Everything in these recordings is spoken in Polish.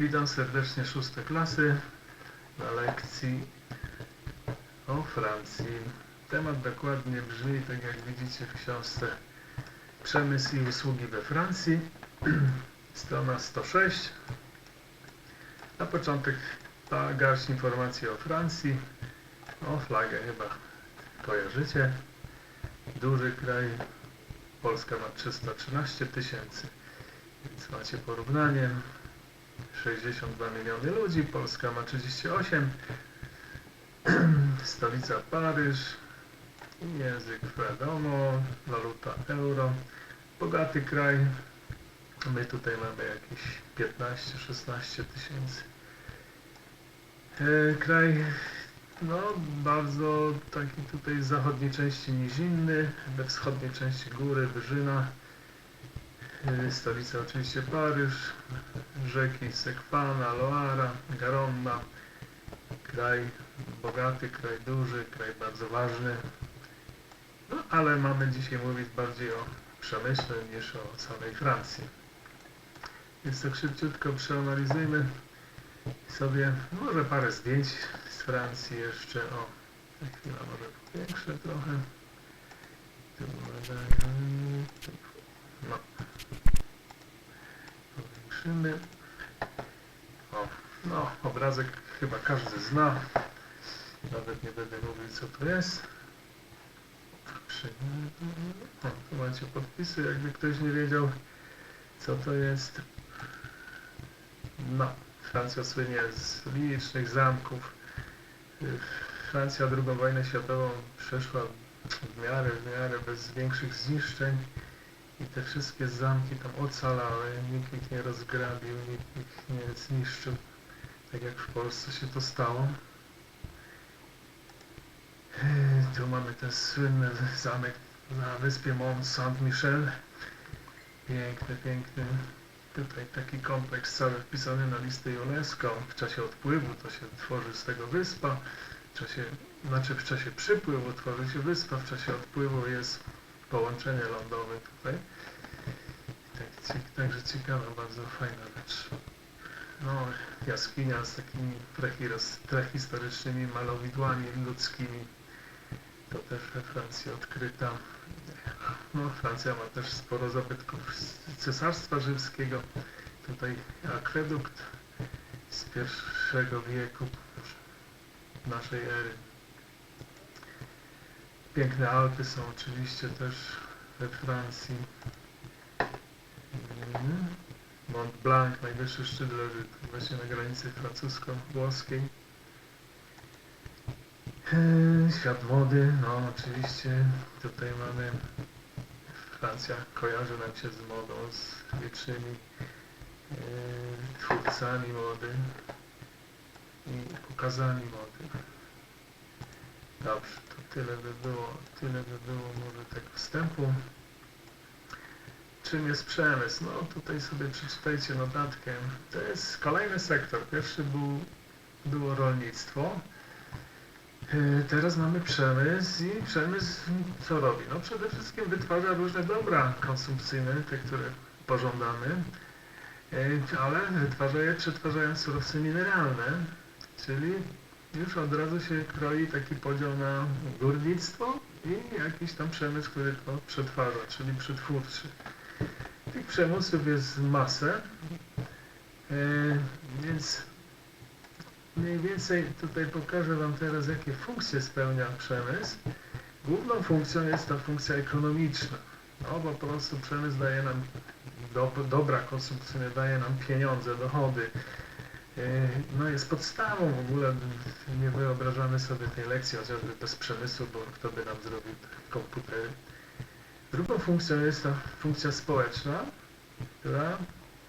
Witam serdecznie szóste klasy na lekcji o Francji. Temat dokładnie brzmi, tak jak widzicie w książce Przemysł i usługi we Francji, strona 106. Na początek ta garść informacji o Francji. O, flagę chyba kojarzycie. Duży kraj. Polska ma 313 tysięcy. Więc macie porównanie. 62 miliony ludzi, Polska ma 38, stolica Paryż, język wiadomo, waluta euro, bogaty kraj, my tutaj mamy jakieś 15-16 tysięcy. E, Kraj, no bardzo taki tutaj w zachodniej części nizinny, we wschodniej części góry, wyżyna, stolica oczywiście Paryż, rzeki Sekwana, Loara, Garonna, kraj bogaty, kraj duży, kraj bardzo ważny. No ale mamy dzisiaj mówić bardziej o przemyśle niż o samej Francji. Więc tak szybciutko przeanalizujmy sobie może parę zdjęć z Francji jeszcze. O, za chwilę może powiększę trochę. Tu No. Powiększymy. O, no, obrazek chyba każdy zna. Nawet nie będę mówił co to jest. O, tu macie podpisy, jakby ktoś nie wiedział co to jest. No, Francja słynie z licznych zamków. Francja II wojnę światową przeszła w miarę, w miarę bez większych zniszczeń. I te wszystkie zamki tam ocalały, nikt ich nie rozgrabił, nikt ich nie zniszczył, tak jak w Polsce się to stało. Tu mamy ten słynny zamek na wyspie Mont Saint-Michel. Piękny, piękny. Tutaj taki kompleks cały wpisany na listę UNESCO. W czasie odpływu to się tworzy z tego wyspa. W czasie, znaczy w czasie przypływu tworzy się wyspa, w czasie odpływu jest połączenie lądowe tutaj. Tak, także ciekawa, bardzo fajna rzecz. No, jaskinia z takimi prehistorycznymi malowidłami ludzkimi. To też we Francji odkryta. No, Francja ma też sporo zabytków Cesarstwa Rzymskiego. Tutaj akwedukt z pierwszego wieku naszej ery. Piękne Alpy są oczywiście też we Francji. Mhm. Mont Blanc, najwyższy szczyt leży właśnie na granicy francusko-włoskiej. Eee, Świat mody, no oczywiście tutaj mamy Francja kojarzy nam się z modą, z licznymi eee, twórcami mody i pokazami mody. Dobrze, tyle by było, tyle by było może tak wstępu. Czym jest przemysł? No tutaj sobie przeczytajcie notatkę. To jest kolejny sektor. Pierwszy był, było rolnictwo. Yy, Teraz mamy przemysł i przemysł co robi? No przede wszystkim wytwarza różne dobra konsumpcyjne, te, które pożądamy, Yy, ale wytwarza je przetwarzając surowce mineralne, czyli już od razu się kroi taki podział na górnictwo i jakiś tam przemysł, który to przetwarza, czyli przetwórczy. Tych przemysłów jest masę, e, więc mniej więcej tutaj pokażę Wam teraz, jakie funkcje spełnia przemysł. Główną funkcją jest ta funkcja ekonomiczna. No po prostu przemysł daje nam do, dobra konsumpcyjne, daje nam pieniądze, dochody. E, No jest podstawą w ogóle, nie wyobrażamy sobie tej lekcji chociażby bez przemysłu, bo kto by nam zrobił te komputery. Drugą funkcją jest ta funkcja społeczna, która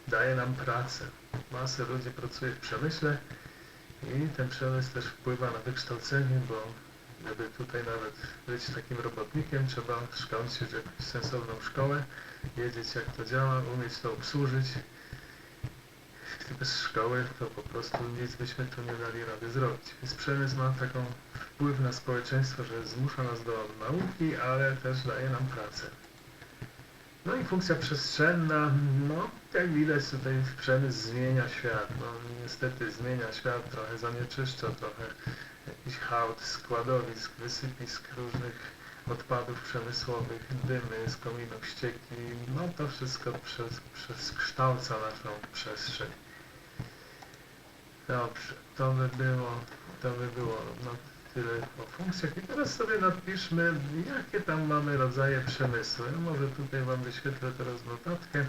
daje nam pracę. Masę ludzi pracuje w przemyśle i ten przemysł też wpływa na wykształcenie, bo żeby tutaj nawet być takim robotnikiem, trzeba skończyć jakąś sensowną szkołę, wiedzieć jak to działa, umieć to obsłużyć. Bez szkoły to po prostu nic byśmy tu nie dali rady zrobić. Więc przemysł ma taką wpływ na społeczeństwo, że zmusza nas do nauki, ale też daje nam pracę. No i funkcja przestrzenna, no jak widać tutaj przemysł zmienia świat. No niestety zmienia świat, trochę zanieczyszcza, trochę jakiś hałd składowisk, wysypisk różnych odpadów przemysłowych, dymy z kominów, ścieki, no to wszystko przez, przekształca naszą przestrzeń. Dobrze, to by było, to by było no, tyle o funkcjach. I teraz sobie napiszmy, jakie tam mamy rodzaje przemysłu. Ja może tutaj Wam wyświetlę teraz notatkę.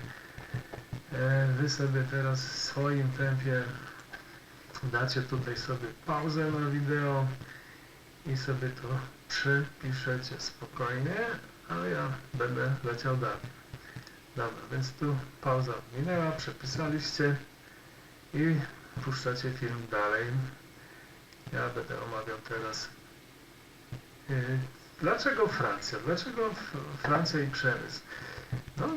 E, Wy sobie teraz w swoim tempie dacie tutaj sobie pauzę na wideo i sobie to przypiszecie spokojnie, a ja będę leciał dalej. Dobra, więc tu pauza minęła, przepisaliście i puszczacie film dalej. Ja będę omawiał teraz yy, dlaczego Francja? Dlaczego Francja i przemysł? No,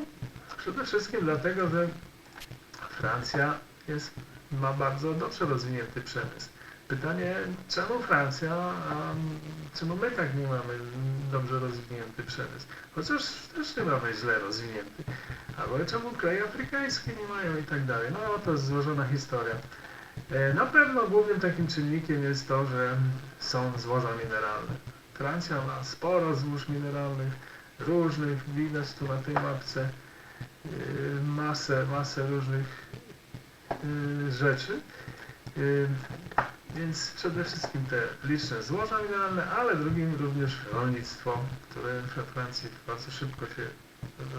przede wszystkim dlatego, że Francja jest, ma bardzo dobrze rozwinięty przemysł. Pytanie, czemu Francja, a czemu my tak nie mamy dobrze rozwinięty przemysł? Chociaż też nie mamy źle rozwinięty. Albo czemu kraje afrykańskie nie mają i tak dalej. No to jest złożona historia. E, Na pewno głównym takim czynnikiem jest to, że są złoża mineralne. Francja ma sporo złóż mineralnych, różnych, widać tu na tej mapce, yy, masę, masę różnych yy, rzeczy. Więc przede wszystkim te liczne złoża mineralne, ale drugim również rolnictwo, które we Francji bardzo szybko się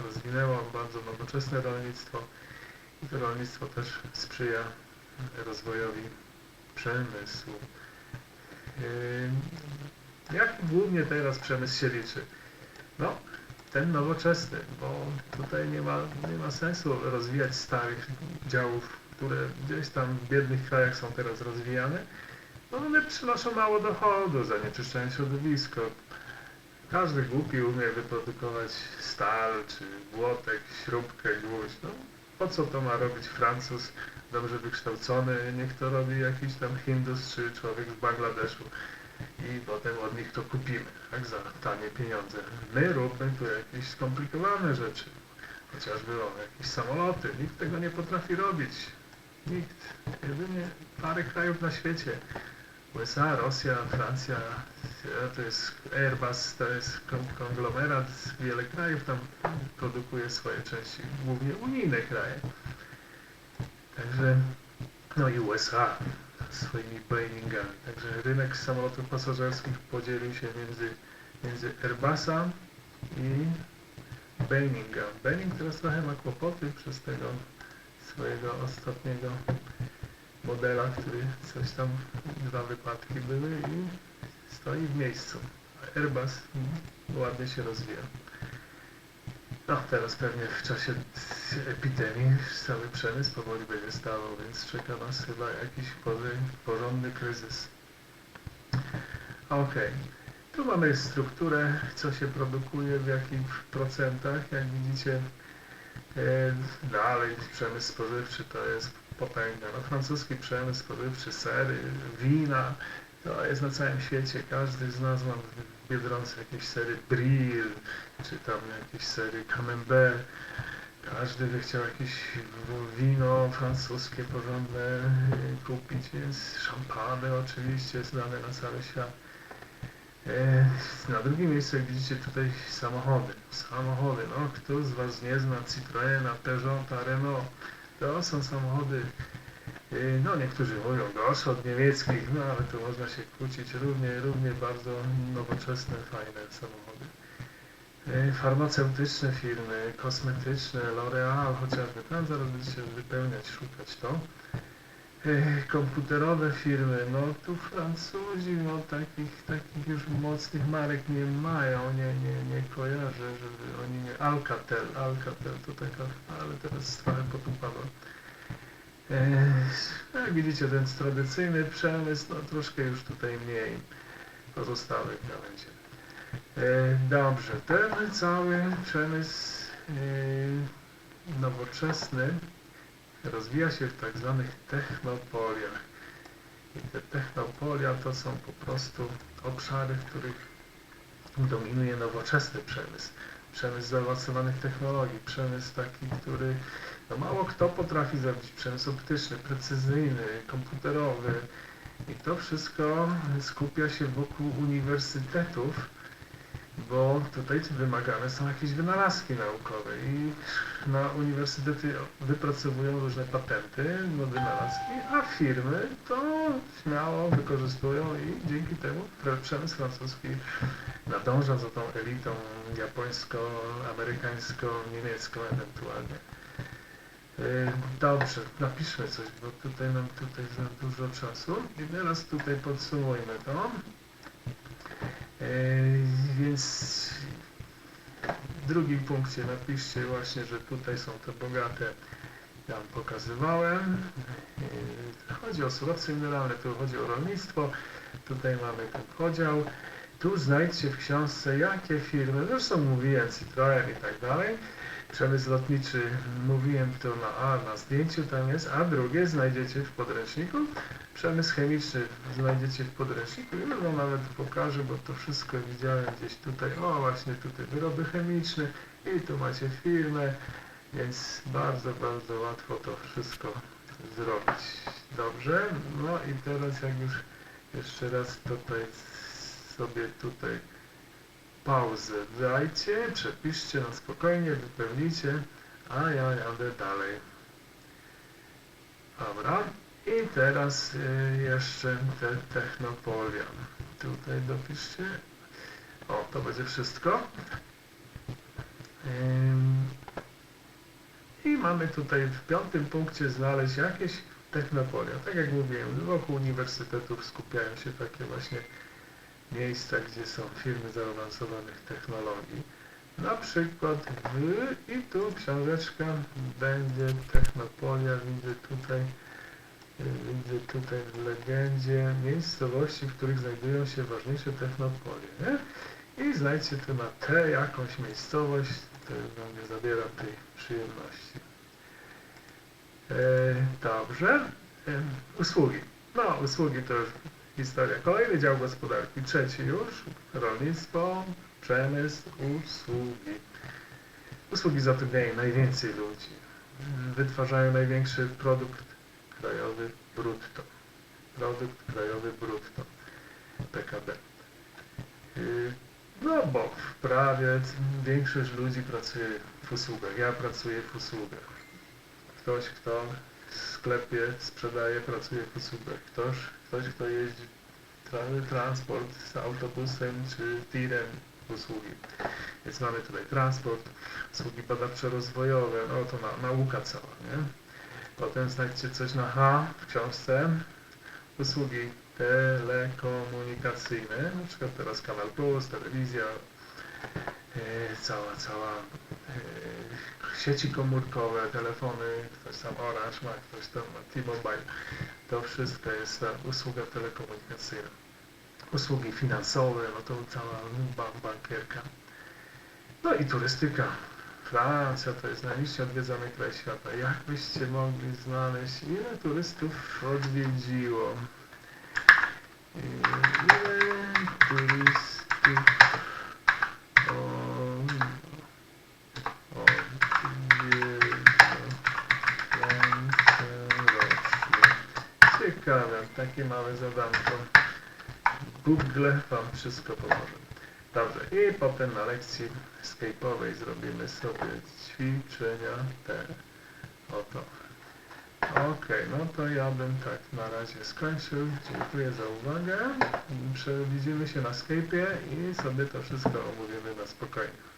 rozwinęło, bardzo nowoczesne rolnictwo. I to rolnictwo też sprzyja rozwojowi przemysłu. Jak głównie teraz przemysł się liczy? No, ten nowoczesny, bo tutaj nie ma, nie ma sensu rozwijać starych działów, które gdzieś tam w biednych krajach są teraz rozwijane. No one przynoszą mało dochodu, zanieczyszczają środowisko. Każdy głupi umie wyprodukować stal, czy błotek, śrubkę, gwóźdź. No, po co to ma robić Francuz dobrze wykształcony, niech to robi jakiś tam Hindus czy człowiek z Bangladeszu i potem od nich to kupimy, tak, za tanie pieniądze. My róbmy tu jakieś skomplikowane rzeczy, chociażby o, jakieś samoloty, nikt tego nie potrafi robić. Nikt. Jedynie parę krajów na świecie. USA, Rosja, Francja, to jest Airbus, to jest kon- konglomerat, wiele krajów tam produkuje swoje części, głównie unijne kraje. Także, no i USA swoimi Boeingami. Także rynek samolotów pasażerskich podzielił się między, między Airbusa i Boeinga. Boeing teraz trochę ma kłopoty przez tego swojego ostatniego modela, który coś tam, dwa wypadki były i stoi w miejscu. A Airbus ładnie się rozwija. No, teraz pewnie w czasie epidemii cały przemysł powoli będzie stawał, więc czeka nas chyba jakiś porządny kryzys. Okej. Tu mamy strukturę, co się produkuje, w jakich procentach. Jak widzicie, e, dalej przemysł spożywczy to jest potęga. No, francuski przemysł spożywczy, sery, wina, to jest na całym świecie. Każdy z nas ma Biedronce jakieś sery Brie, czy tam jakieś sery Camembert. Każdy by chciał jakieś wino francuskie porządne y, kupić, więc szampany oczywiście znane na cały świat. E, Na drugim miejscu, widzicie tutaj samochody. Samochody, no kto z Was nie zna Citroena, Peugeota, Renault? To są samochody, no niektórzy mówią gorsze od niemieckich, no ale tu można się kłócić, równie, równie bardzo nowoczesne, fajne samochody. Y, Farmaceutyczne firmy, kosmetyczne, L'Oreal chociażby, tam zaraz będziecie wypełniać, szukać to. Y, Komputerowe firmy, no tu Francuzi, no takich, takich już mocnych marek nie mają, nie, nie, nie kojarzę, żeby oni nie... Alcatel, Alcatel to taka, ale teraz trochę potupadła. E, Jak widzicie, ten tradycyjny przemysł, no troszkę już tutaj mniej pozostałych gałęzi. E, Dobrze, ten cały przemysł e, nowoczesny rozwija się w tak zwanych technopoliach. I te technopolia to są po prostu obszary, w których dominuje nowoczesny przemysł. Przemysł zaawansowanych technologii, przemysł taki, który no mało kto potrafi zrobić, przemysł optyczny, precyzyjny, komputerowy. I to wszystko skupia się wokół uniwersytetów, bo tutaj wymagane są jakieś wynalazki naukowe i na uniwersytety wypracowują różne patenty, no wynalazki, a firmy to śmiało wykorzystują i dzięki temu przemysł francuski nadąża za tą elitą japońsko, amerykańsko, niemiecką ewentualnie. Yy, Dobrze, napiszmy coś, bo tutaj nam tutaj za dużo czasu i teraz tutaj podsumujmy to. Więc w drugim punkcie napiszcie właśnie, że tutaj są te bogate, wam pokazywałem. Yy, Chodzi o surowce mineralne, tu chodzi o rolnictwo, tutaj mamy ten podział. Tu znajdźcie w książce, jakie firmy, zresztą mówiłem, Citroen i tak dalej. Przemysł lotniczy, mówiłem to na A, na zdjęciu tam jest, a drugie znajdziecie w podręczniku. Przemysł chemiczny znajdziecie w podręczniku i już wam nawet pokażę, bo to wszystko widziałem gdzieś tutaj, o właśnie tutaj wyroby chemiczne i tu macie firmę, więc bardzo, bardzo łatwo to wszystko zrobić. Dobrze, no i teraz jak już jeszcze raz tutaj sobie tutaj pauzę dajcie, przepiszcie na spokojnie, wypełnijcie, a ja jadę dalej. Dobra. I teraz y, jeszcze te technopolia. Tutaj dopiszcie. O, to będzie wszystko. I mamy tutaj w piątym punkcie znaleźć jakieś technopolia. Tak jak mówiłem, wokół uniwersytetów skupiają się takie właśnie miejsca, gdzie są firmy zaawansowanych technologii. Na przykład w, i tu książeczka będzie Technopolia, widzę tutaj, widzę tutaj w legendzie miejscowości, w których znajdują się ważniejsze technopolie. Nie? I znajdźcie tu na T jakąś miejscowość, to wam nie zabiera tej przyjemności. E, dobrze. E, usługi. No, usługi to już historia. Kolejny dział gospodarki, trzeci już, rolnictwo, przemysł, usługi. Usługi zatrudniają najwięcej ludzi, wytwarzają największy produkt krajowy brutto. Produkt krajowy brutto, PKB. Yy, No bo prawie większość ludzi pracuje w usługach. Ja pracuję w usługach. Ktoś, kto sklepie sprzedaje, pracuje w usługach. Ktoś, ktoś kto jeździ tra- transport z autobusem czy tirem usługi. Więc mamy tutaj transport, usługi badawczo-rozwojowe, no to na, nauka cała, nie? Potem znajdźcie coś na H w książce, usługi telekomunikacyjne, na przykład teraz Kanal Plus, telewizja, cała, cała e, sieci komórkowe, telefony, ktoś tam Orange ma, ktoś tam ma T-Mobile. To wszystko jest usługa telekomunikacyjna. Usługi finansowe, no to cała ba- bankierka. No i turystyka. Francja to jest najliczniej odwiedzany kraj świata. Jak byście mogli znaleźć, ile turystów odwiedziło? Ile Takie małe zadanko. Google Wam wszystko pomoże. Dobrze, i potem na lekcji escape'owej zrobimy sobie ćwiczenia te. Oto. Okej, no to ja bym tak na razie skończył. Dziękuję za uwagę. Widzimy się na Skype'ie i sobie to wszystko omówimy na spokojnie.